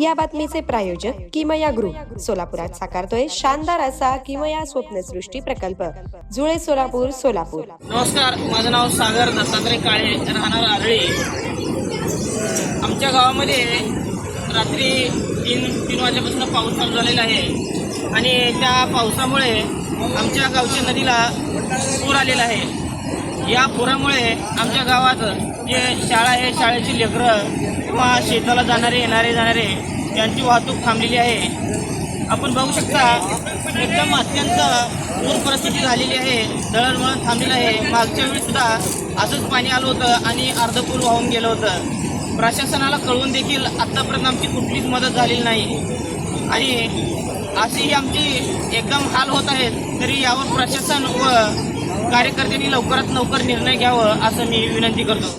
या बातमीचे प्रायोजक किमया ग्रुप. सोलापुरात साकारतोय शानदार असा किमया स्वप्नसृष्टी प्रकल्प. जुळे सोलापूर सोलापूर. नमस्कार माझं नाव सागर दत्तात्रय काळे राहणार आरळी. आमच्या गावामध्ये रात्री तीन तीन वाजेपासून पाऊस चालू झालेला आहे. आणि त्या पावसामुळे आमच्या गावच्या नदीला पूर आलेला आहे. या पुरामुळे आमच्या गावात जे शाळा आहे शाळेची लेकरं किंवा शेताला जाणारे येणारे जाणारे ज्यांची वाहतूक थांबलेली आहे. आपण बघू शकता एकदम अत्यंत पूर परिस्थिती झालेली आहे. दळणवळण थांबलेलं आहे. मागच्या वेळीसुद्धा असंच पाणी आलं होतं आणि अर्धपूर वाहून गेलं होतं. प्रशासनाला कळवून देखील आत्तापर्यंत आमची कुठलीच मदत झालेली नाही. आणि अशीही आमची एकदम हाल होत आहेत तरी यावर प्रशासन व कार्यकर्त्यांनी लवकरात लवकर निर्णय घ्यावं असं मी विनंती करतो.